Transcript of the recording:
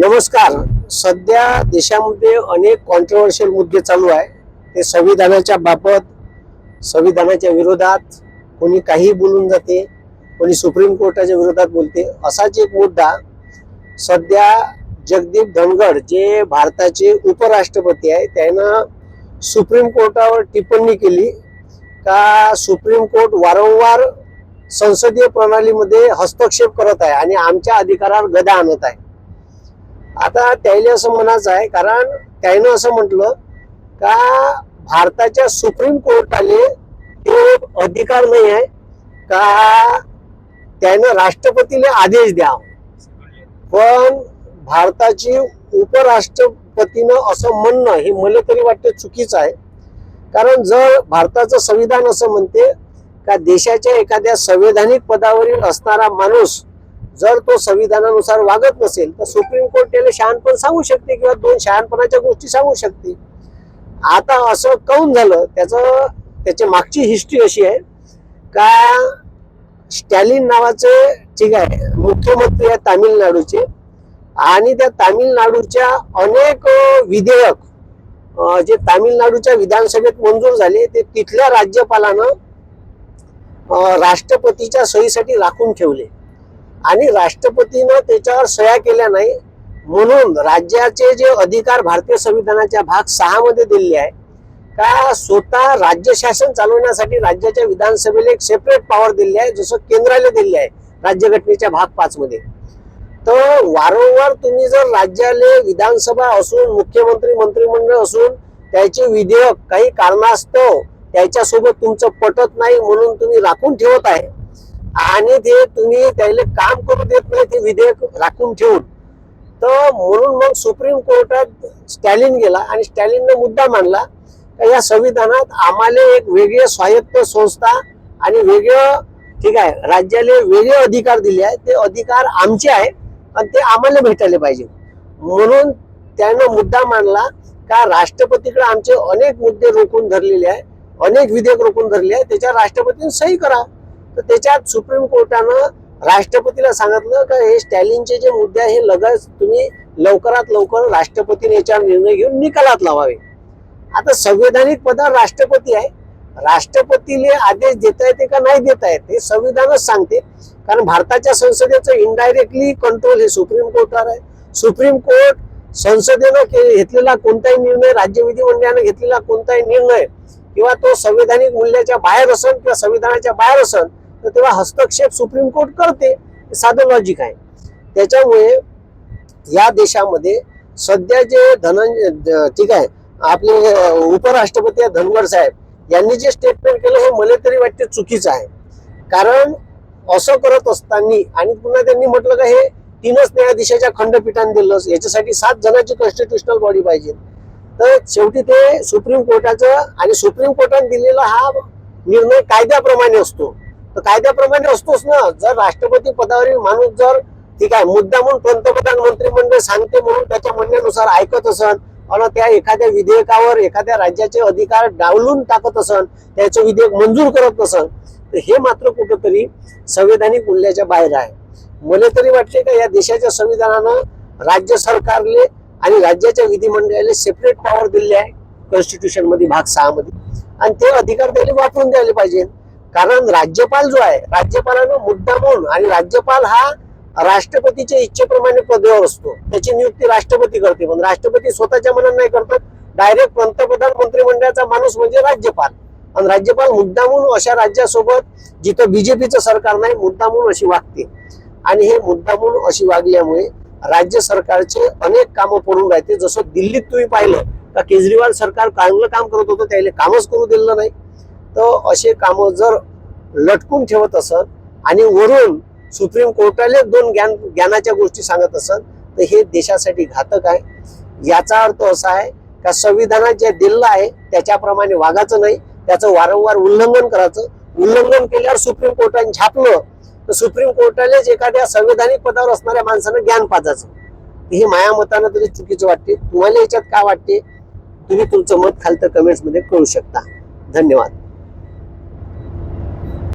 नमस्कार. सध्या देशामध्ये अनेक कॉन्ट्रोवर्शियल मुद्दे चालू आहे. ते संविधानाच्या बाबत संविधानाच्या विरोधात कोणी काही बोलून जाते कोणी सुप्रीम कोर्टाच्या विरोधात बोलते असाच एक मुद्दा सध्या जगदीप धनगड जे भारताचे उपराष्ट्रपती आहे त्यानं सुप्रीम कोर्टावर टिप्पणी केली का सुप्रीम कोर्ट वारंवार संसदीय प्रणालीमध्ये हस्तक्षेप करत आहे आणि आमच्या अधिकारावर गदा आणत आहे. आता त्याला असं म्हणायचं आहे कारण त्यानं असं म्हटलं का भारताच्या सुप्रीम कोर्टाले ते अधिकार नाही आहे का त्यानं राष्ट्रपतीला आदेश द्या. पण भारताची उपराष्ट्रपतीनं असं म्हणणं हे मला तरी वाटतं चुकीचं आहे. कारण जर भारताचं संविधान असं म्हणते का देशाच्या एखाद्या संवैधानिक पदावरील असणारा माणूस जर तो संविधानानुसार वागत नसेल तर सुप्रीम कोर्ट त्याला शहाणपण सांगू शकते किंवा दोन शहाणपणाच्या गोष्टी सांगू शकते. आता असं काऊन झालं? त्याचं त्याची मागची हिस्ट्री अशी आहे. का स्टॅलिन नावाचे ठीक आहे मुख्यमंत्री आहे तामिळनाडूचे. आणि त्या तामिळनाडूच्या अनेक विधेयक जे तामिळनाडूच्या विधानसभेत मंजूर झाले ते तिथल्या राज्यपालानं राष्ट्रपतीच्या सहीसाठी राखून ठेवले. आणि राष्ट्रपतीनं त्याच्यावर सह्या केल्या नाही म्हणून राज्याचे जे अधिकार भारतीय संविधानाच्या भाग सहा मध्ये दिलेले आहे का स्वतः राज्य शासन चालवण्यासाठी राज्याच्या विधानसभेला एक सेपरेट पॉवर दिली आहे जसं केंद्राला दिली आहे राज्यघटनेच्या भाग पाच मध्ये तर वारंवार तुम्ही जर राज्याले विधानसभा असून मुख्यमंत्री मंत्रिमंडळ असून त्याचे विधेयक काही कारणास्तव त्याच्यासोबत तुमचं पटत नाही म्हणून तुम्ही राखून ठेवत आहे. आणि ते तुम्ही त्याला काम करू देत नाही ते विधेयक राखून ठेवून. तर म्हणून मग सुप्रीम कोर्टात स्टॅलिन गेला आणि स्टॅलिननं मुद्दा मांडला या संविधानात आम्हाला एक वेगळे स्वायत्त संस्था आणि वेगळं ठीक आहे राज्याला वेगळे अधिकार दिले आहेत. ते अधिकार आमचे आहे आणि ते आम्हाला भेटायला पाहिजे. म्हणून त्यानं मुद्दा मांडला का राष्ट्रपतीकडे आमचे अनेक मुद्दे रोखून धरलेले आहे अनेक विधेयक रोखून धरले आहे त्याच्यावर राष्ट्रपतीने सही करा तर त्याच्यात सुप्रीम कोर्टानं राष्ट्रपतीला सांगितलं का हे स्टॅलिनचे जे मुद्दे आहे हे लगेच तुम्ही लवकरात लवकर राष्ट्रपतीने याच्यावर निर्णय घेऊन निकालात लावावे. आता संवैधानिक पदावर राष्ट्रपती आहे. राष्ट्रपतीले आदेश देता येते का नाही देता येत हे संविधानच सांगते. कारण भारताच्या संसदेचं इनडायरेक्टली कंट्रोल हे सुप्रीम कोर्टावर आहे. सुप्रीम कोर्ट संसदेनं घेतलेला कोणताही निर्णय राज्य विधिमंडळानं घेतलेला कोणताही निर्णय किंवा तो संवैधानिक मूल्याच्या बाहेर असन किंवा संविधानाच्या बाहेर असन तर तेव्हा हस्तक्षेप सुप्रीम कोर्ट करते. साधं लॉजिक आहे. त्याच्यामुळे या देशामध्ये सध्या जे धनंजय ठीक आहे आपले उपराष्ट्रपती धनगर धनगड साहेब यांनी जे स्टेटमेंट केलं हे मला तरी वाटते चुकीचं आहे. कारण असं करत असताना आणि पुन्हा त्यांनी म्हटलं का हे तीनच न्यायाधीशाच्या खंडपीठाने दिलं याच्यासाठी सात जणांची कॉन्स्टिट्युशनल बॉडी पाहिजे. तर शेवटी ते सुप्रीम कोर्टाचं आणि सुप्रीम कोर्टाने दिलेला हा निर्णय कायद्याप्रमाणे असतो. तर कायद्याप्रमाणे असतोच ना. जर राष्ट्रपती पदावरील माणूस जर ठीक आहे मुद्दा म्हणून पंतप्रधान मंत्रिमंडळ सांगते म्हणून त्याच्या म्हणण्यानुसार ऐकत असन आणि त्या एखाद्या विधेयकावर एखाद्या राज्याचे अधिकार डावलून टाकत असन त्याचं विधेयक मंजूर करत नसन तर हे मात्र कुठंतरी संवैधानिक मूल्याच्या बाहेर आहे. मला तरी वाटते का या देशाच्या संविधानानं राज्य सरकारले आणि राज्याच्या विधिमंडळाला सेपरेट पॉवर दिले आहे कॉन्स्टिट्यूशनमध्ये भाग सहा मध्ये. आणि ते अधिकार त्याला वापरून द्यायला पाहिजे कारण राज्यपाल जो आहे राज्यपालानं मुद्दा म्हणून आणि राज्यपाल हा राष्ट्रपतीच्या इच्छेप्रमाणे पदावर असतो. त्याची नियुक्ती राष्ट्रपती करते. पण राष्ट्रपती स्वतःच्या मनात नाही करतात. डायरेक्ट पंतप्रधान मंत्रिमंडळाचा माणूस म्हणजे राज्यपाल. आणि राज्यपाल मुद्दा म्हणून अशा राज्यासोबत जिथं बीजेपीचं सरकार नाही मुद्दा म्हणून अशी वागते. आणि हे मुद्दा म्हणून अशी वागल्यामुळे राज्य सरकारचे अनेक कामं पडून राहते. जसं दिल्लीत तुम्ही पाहिलं का केजरीवाल सरकार चांगलं काम करत होतं त्याला कामच करू दिलं नाही. तर असे कामं जर लटकून ठेवत असत आणि वरून सुप्रीम कोर्टाले दोन ज्ञान ज्ञानाच्या गोष्टी सांगत असत तर हे देशासाठी घातक आहे. याचा अर्थ असा आहे का संविधानात जे दिलं आहे त्याच्याप्रमाणे वागायचं नाही त्याचं वारंवार उल्लंघन करायचं. उल्लंघन केल्यावर सुप्रीम कोर्टाने छापलं तर सुप्रीम कोर्टालेच एखाद्या संवैधानिक पदावर असणाऱ्या माणसानं ज्ञान पाजायचं. हे माया मतानं तरी चुकीचं वाटते. तुम्हाला याच्यात काय वाटते? तुम्ही तुमचं मत खालतं कमेंट्समध्ये कळू शकता. धन्यवाद.